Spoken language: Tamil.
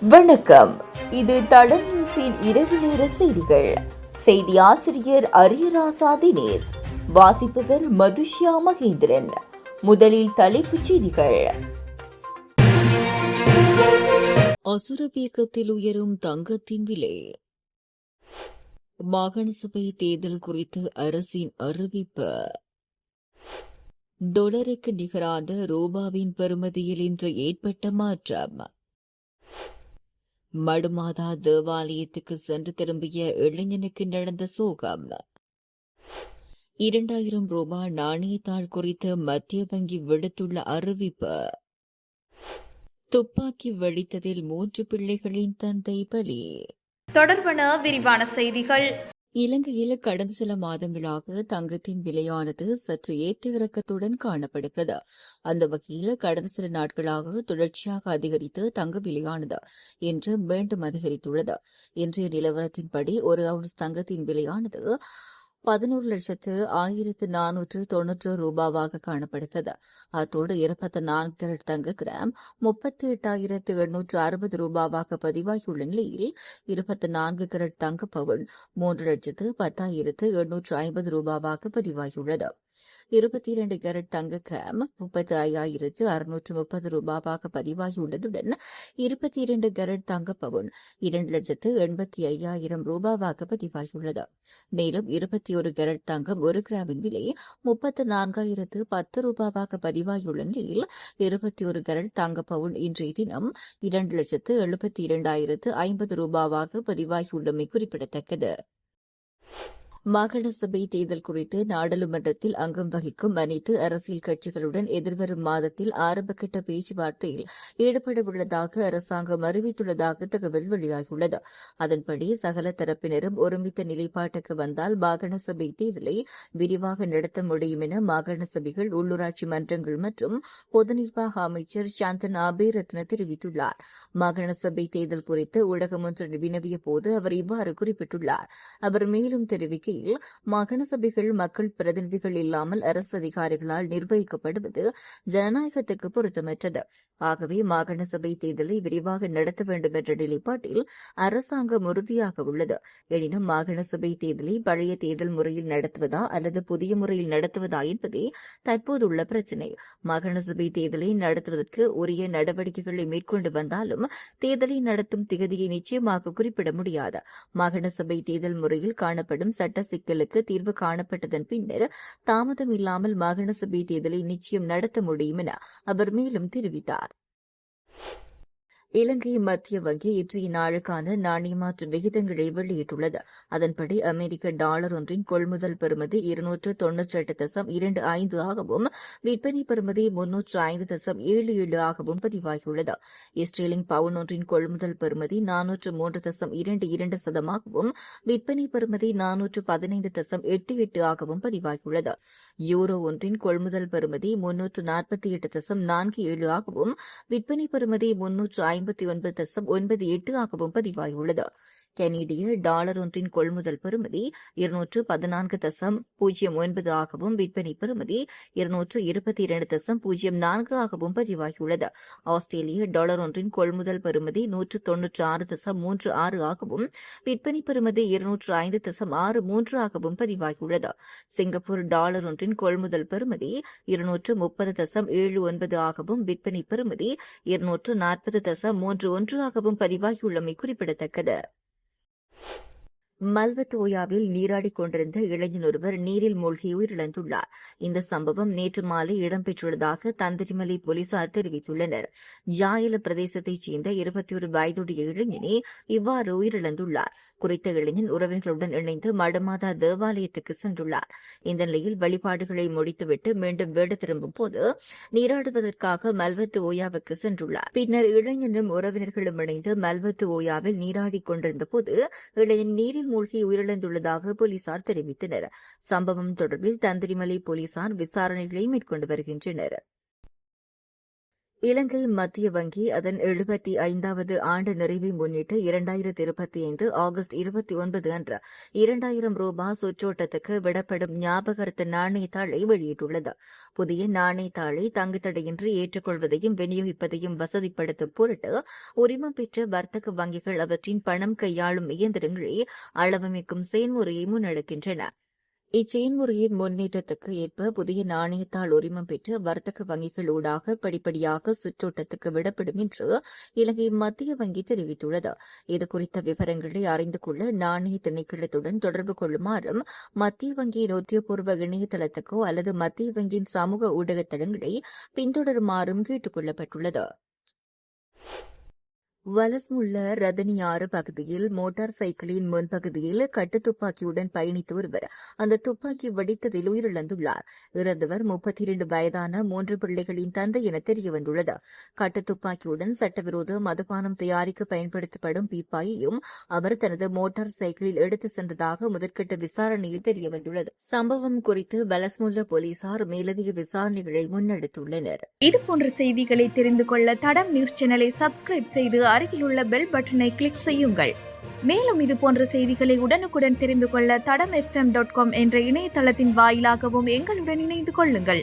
வணக்கம். இது தடம் நியூஸின் இரவு நேர செய்திகள். செய்தி ஆசிரியர் அரியராசா தினேஷ். வாசிப்பவர் மதுஷ்யா மகேந்திரன். முதலில் தலைப்புச் செய்திகள். அசுரவேகத்தில் உயரும் தங்கத்தின் விலை. மாகாண சபை தேர்தல் குறித்து அரசின் அறிவிப்பு. டொலருக்கு நிகரான ரூபாவின் பெறுமதியில் இன்று ஏற்பட்ட மாற்றம். மடுமாதா தேவாலயத்துக்கு சென்று திரும்பிய இளைஞனுக்கு நடந்த சோகம். இரண்டாயிரம் ரூபாய் நாணயத்தாள் குறித்து மத்திய வங்கி விடுத்துள்ள அறிவிப்பு. துப்பாக்கி வெடித்ததில் மூன்று பிள்ளைகளின் தந்தை பலி. தொடர்பான விரிவான செய்திகள். இலங்கையில் கடந்த சில மாதங்களாக தங்கத்தின் விலையானது சற்று ஏற்ற இறக்கத்துடன் காணப்படுகிறது. அந்த வகையில் கடந்த சில நாட்களாக தொடர்ச்சியாக அதிகரித்து தங்க விலையானது இன்று மீண்டும் அதிகரித்துள்ளது. இன்றைய நிலவரத்தின்படி ஒரு அவுன்ஸ் தங்கத்தின் விலையானது பதினோரு லட்சத்து ஆயிரத்து நானூற்று தொன்னூற்று ரூபாவாக காணப்படுகிறது. அத்தோடு இருபத்தி நான்கு கேரட் தங்க கிராம் முப்பத்தி எட்டாயிரத்து எண்ணூற்று அறுபது ரூபாவாக பதிவாகியுள்ள நிலையில் இருபத்தி நான்கு கேரட் தங்க பவுன் மூன்று லட்சத்து பத்தாயிரத்து எண்ணூற்று ஐம்பது ரூபாவாக பதிவாகியுள்ளது. இருபத்தி இரண்டு கேரட் தங்க கிராம் முப்பத்தி ஐயாயிரத்து அறுநூற்று முப்பது ரூபாவாக பதிவாகியுள்ளதுடன் இருபத்தி இரண்டு கேரட் தங்க பவுன் இரண்டு லட்சத்து எண்பத்தி ஐயாயிரம் ரூபாவாக பதிவாகியுள்ளது. மேலும் இருபத்தி ஒரு கேரட் தங்கம் ஒரு கிராமின் விலை முப்பத்து நான்காயிரத்து பத்து ரூபாவாக பதிவாகியுள்ள நிலையில் இருபத்தி ஒரு கேரட் தங்க பவுன் இன்றைய தினம் இரண்டு லட்சத்து எழுபத்தி இரண்டாயிரத்து ஐம்பது ரூபாவாக பதிவாகியுள்ளமை குறிப்பிடத்தக்கது. மாகாண சபை தேர்தல் குறித்து நாடாளுமன்றத்தில் அங்கம் வகிக்கும் அனைத்து அரசியல் கட்சிகளுடன் எதிர்வரும் மாதத்தில் ஆரம்பகட்ட பேச்சுவார்த்தையில் ஈடுபடவுள்ளதாக அரசாங்கம் அறிவித்துள்ளதாக தகவல் வெளியாகியுள்ளது. அதன்படி சகல தரப்பினரும் ஒருமித்த நிலைப்பாட்டுக்கு வந்தால் மாகாண சபை தேர்தலை விரிவாக நடத்த முடியும் என மாகாண சபைகள் உள்ளூராட்சி மன்றங்கள் மற்றும் பொது நிர்வாக அமைச்சர் சாந்தன் அபேரத்ன தெரிவித்துள்ளார். மாகாண சபை தேர்தல் குறித்து ஊடகம் ஒன்று வினவிய போது அவர் இவ்வாறு குறிப்பிட்டுள்ளார். அவர் மேலும் தெரிவிக்கையில் மாகாண சபைகள் மக்கள் பிரதிநிதிகள் இல்லாமல் அரசு அதிகாரிகளால் நிர்வகிக்கப்படுவது ஜனநாயகத்துக்கு பொருத்தமற்றது. ஆகவே மாகாண சபை தேர்தலை விரிவாக நடத்த வேண்டும் என்ற நிலைப்பாட்டில் அரசாங்கம் உறுதியாக உள்ளது. எனினும் மாகாண சபை தேர்தலை பழைய தேர்தல் முறையில் நடத்துவதா அல்லது புதிய முறையில் நடத்துவதா என்பதே தற்போதுள்ள பிரச்சினை. மாகாண சபை தேர்தலை நடத்துவதற்கு உரிய நடவடிக்கைகளை மேற்கொண்டு வந்தாலும் தேர்தலை நடத்தும் திகதியை நிச்சயமாக குறிப்பிட முடியாது. மாகாண சபை தேர்தல் முறையில் காணப்படும் சட்ட சிக்கலுக்கு தீர்வு காணப்பட்டதன் பின்னர் தாமதம் இல்லாமல் மாகாண சபை தேர்தலை நிச்சயம் நடத்த முடியும் என அவர் மேலும் தெரிவித்தார். இலங்கை மத்திய வங்கி இன்றைய நாளுக்கான நாணய மாற்று விகிதங்களை வெளியிட்டுள்ளது. அதன்படி அமெரிக்க டாலர் ஒன்றின் கொள்முதல் பெறுமதி இருநூற்று தொன்னூற்றி எட்டு தசம் இரண்டு ஐந்து ஆகவும் விற்பனை பெறுமதி முன்னூற்று ஐந்து தசம் ஏழு ஏழு ஆகவும் பதிவாகியுள்ளது. இஸ்ரேலிங் பவுன் ஒன்றின் கொள்முதல் பெறுமதி நானூற்று மூன்று தசம் இரண்டு இரண்டு சதமாகவும் விற்பனை பெறுமதி நானூற்று பதினைந்து தசம் எட்டு எட்டு ஆகவும் பதிவாகியுள்ளது. யூரோ ஒன்றின் கொள்முதல் பெறுமதி முன்னூற்று நாற்பத்தி எட்டு தசம் நான்கு ஏழு ஆகவும் விற்பனை பெறுமதி முன்னூற்று ஐந்து ஐம்பத்தி ஒன்பது தசம் ஒன்பது எட்டு ஆகவும் பதிவாகியுள்ளது. கெனடிய டாலர் ஒன்றின் கொள்முதல் பெறுமதி இருநூற்று பதினான்கு தசம் பூஜ்ஜியம் ஒன்பது ஆகவும் விற்பனை பெறுமதி இருநூற்று இருபத்தி இரண்டு தசம் பூஜ்ஜியம் நான்கு ஆகவும் பதிவாகியுள்ளது. ஆஸ்திரேலிய டாலர் ஒன்றின் கொள்முதல் பெறுமதி நூற்று தொன்னூற்று ஆறு தசம் மூன்று ஆறு ஆகவும் விற்பனை பெறுமதி இருநூற்று ஐந்து தசம் ஆறு மூன்று ஆகவும் பதிவாகியுள்ளது. சிங்கப்பூர் டாலர் ஒன்றின் கொள்முதல் பெறுமதி இருநூற்று முப்பது தசம் ஏழு ஒன்பது ஆகவும் விற்பனை பெறுமதி இருநூற்று நாற்பது தசம் மூன்று ஒன்று ஆகவும் பதிவாகியுள்ளமை குறிப்பிடத்தக்கது. மல்வத்தோயாவில் நீராடிக் கொண்டிருந்த இளைஞன் ஒருவர் நீரில் மூழ்கி உயிரிழந்துள்ளார். இந்த சம்பவம் நேற்று மாலை இடம்பெற்றுள்ளதாக தந்திரிமலை போலீசார் தெரிவித்துள்ளனர். யாயில பிரதேசத்தைச் சேர்ந்த இருபத்தி ஒரு வயதுடைய இளைஞனே இவ்வாறு உயிரிழந்துள்ளார். குறித்த இளைஞன் உறவினர்களுடன் இணைந்து மடமாதா தேவாலயத்துக்கு சென்றுள்ளார். இந்த நிலையில் வழிபாடுகளை முடித்துவிட்டு மீண்டும் வீடு திரும்பும் போது நீராடுவதற்காக மல்வத்து ஓயாவுக்கு சென்றுள்ளார். பின்னர் இளைஞனும் உறவினர்களும் இணைந்து மல்வத்து ஓயாவில் நீராடிக் கொண்டிருந்த போது இளைஞன் நீரில் மூழ்கி உயிரிழந்துள்ளதாக போலீசார் தெரிவித்தனர். சம்பவம் தொடர்பில் தந்திரிமலை போலீசார் விசாரணைகளை மேற்கொண்டு வருகின்றனர். இலங்கை மத்திய வங்கி அதன் எழுபத்தி ஐந்தாவது ஆண்டு நிறைவை முன்னிட்டு இரண்டாயிரத்தி இருபத்தி ஐந்து ஆகஸ்ட் இருபத்தி ஒன்பது அன்று இரண்டாயிரம் ரூபாய் சுற்றோட்டத்துக்கு விடப்படும் ஞாபகார்த்த நாணயத்தாளை வெளியிட்டுள்ளது. புதிய நாணயத்தாளை தங்குத்தடையின்றி ஏற்றுக்கொள்வதையும் விநியோகிப்பதையும் வசதிப்படுத்தும் பொருட்டு உரிமம் பெற்ற வர்த்தக வங்கிகள் அவற்றின் பணம் கையாளும் இயந்திரங்களை அளவமைக்கும் செயல்முறையை முன்னெடுக்கின்றன. இச்செயன்முறையின் முன்னேற்றத்துக்கு ஏற்ப புதிய நாணயத்தாள் உரிமம் பெற்று வர்த்தக வங்கிகள் ஊடாக படிப்படியாக சுற்றோட்டத்துக்கு விடப்படும் என்று இலங்கை மத்திய வங்கி தெரிவித்துள்ளது. இதுகுறித்த விவரங்களை அறிந்து கொள்ள நாணய திணைக்களத்துடன் தொடர்பு கொள்ளுமாறும் மத்திய வங்கியின் உத்தியோகபூர்வ இணையதளத்துக்கோ அல்லது மத்திய வங்கியின் சமூக ஊடக தளங்களை பின்தொடருமாறும் கேட்டுக் கொள்ளப்பட்டுள்ளது. வலஸ்முள்ள ரதனியாறு பகுதியில் மோட்டார் சைக்கிளின் முன்பகுதியில் கட்டுத்துப்பாக்கியுடன் பயணித்து ஒருவர் அந்த துப்பாக்கி வெடித்ததில் உயிரிழந்துள்ளார். இறந்தவர் முப்பத்தி இரண்டு வயதான மூன்று பிள்ளைகளின் தந்தை என தெரியவந்துள்ளது. கட்டு துப்பாக்கியுடன் சட்டவிரோத மதுபானம் தயாரிக்க பயன்படுத்தப்படும் பீப்பாயையும் அவர் தனது மோட்டார் சைக்கிளில் எடுத்து சென்றதாக முதற்கட்ட விசாரணையில் தெரியவந்துள்ளது. சம்பவம் குறித்து வலஸ்முல்ல போலீசார் மேலதிக விசாரணைகளை முன்னெடுத்துள்ளனர். இதுபோன்ற செய்திகளை தெரிந்து கொள்ள தடம் நியூஸ் சேனலை சப்ஸ்கிரைப் செய்து அருகிலுள்ள பெல் பட்டனை கிளிக் செய்யுங்கள். மேலும் இது போன்ற செய்திகளை உடனுக்குடன் தெரிந்து கொள்ள தடம் எஃப்எம் டாட் காம் என்ற இணையதளத்தின் வாயிலாகவும் எங்களுடன் இணைந்து கொள்ளுங்கள்.